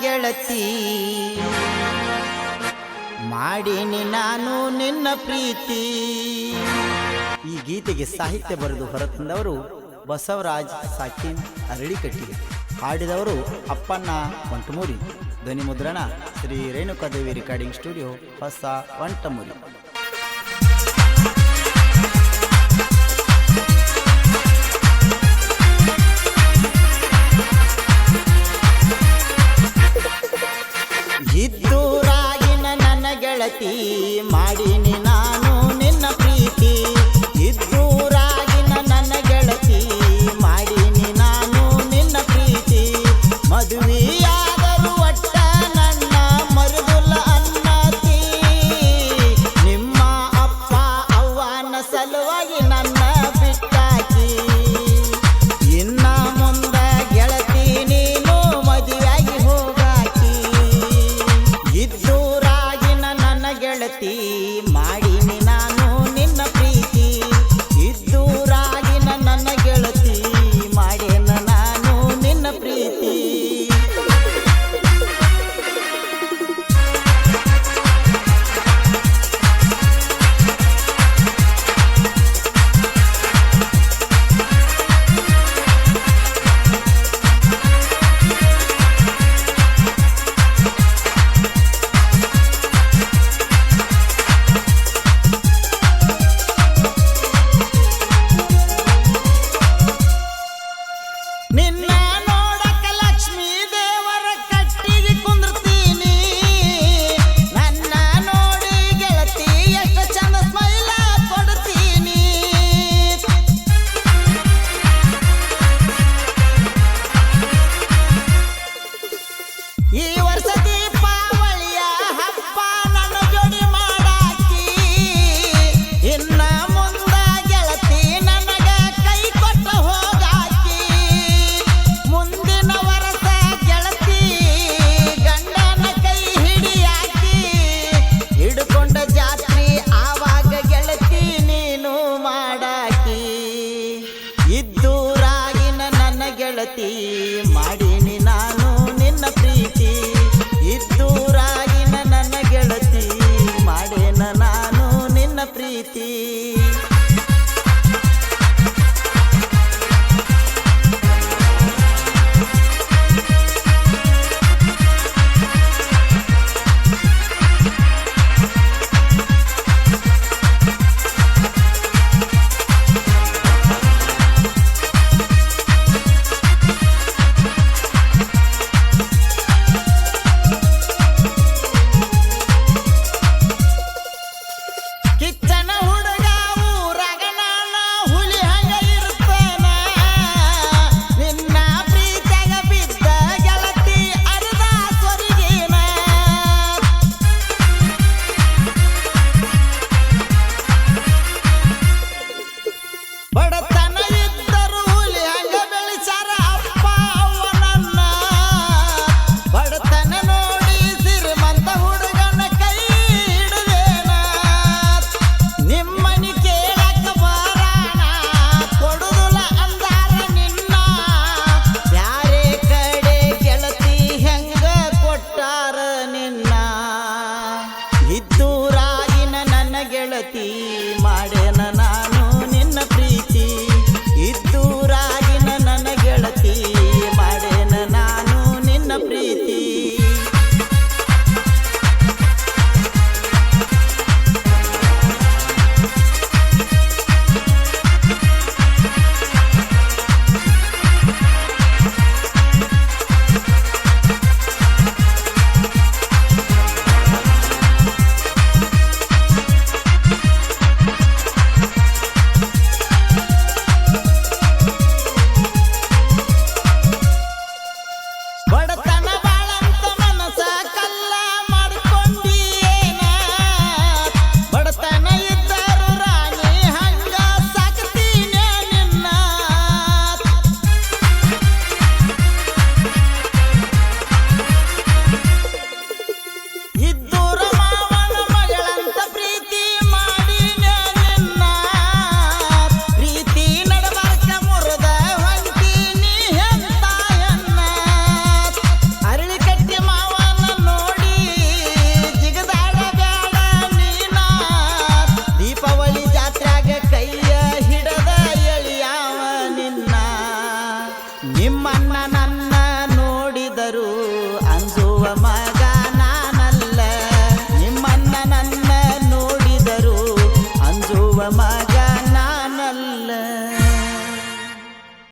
ಗೆಳತಿ. ಮಾಡೀನಿ ನಾನು ನಿನ್ನ ಪ್ರೀತಿ. ಈ ಗೀತೆಗೆ ಸಾಹಿತ್ಯ ಬರೆದು ಹೊರತಂದವರು ಬಸವರಾಜ್ ಸಾಕಿನ್ ಅರಳಿಕಟ್ಟಿ. ಹಾಡಿದವರು ಅಪ್ಪಣ್ಣ ಒಂಟಮೂರಿ ಧ್ವನಿ ಮುದ್ರಣ ಶ್ರೀ ರೇಣುಕಾದೇವಿ ರೆಕಾರ್ಡಿಂಗ್ ಸ್ಟುಡಿಯೋ ಹೊಸ ವಂಟಮೂರಿ ಇದ್ದೂರಾಗಿನ ನನ್ನ ಗೆಳತಿ, ಮಾಡಿನಿ ನಾನು ನಿನ್ನ ಪ್ರೀತಿ. ಇದ್ದೂರಾಗಿನ ನನ್ನ ಗೆಳತಿ, ಮಾಡಿನಿ ನಾನು ನಿನ್ನ ಪ್ರೀತಿ. ಮದುವೆಯಾದರೂ ಒಟ್ಟ ನನ್ನ ಮರುದುಲ್ಲ ಅನ್ನತಿ. ನಿಮ್ಮ ಅಪ್ಪ ಅವ್ವನ ಸಲುವಾಗಿ ನನ್ನ ಬಿಟ್ಟಾಕಿ. ನನ್ನ ಮಾಡೀನಿ ನಾನು ನಿನ್ನ ಪ್ರೀತಿ. ಇದ್ದೂರಾಗಿನ ನನ್ನ ಗೆಳತಿ. ಮಾಡೇನ ನಾನು ನಿನ್ನ ಪ್ರೀತಿ.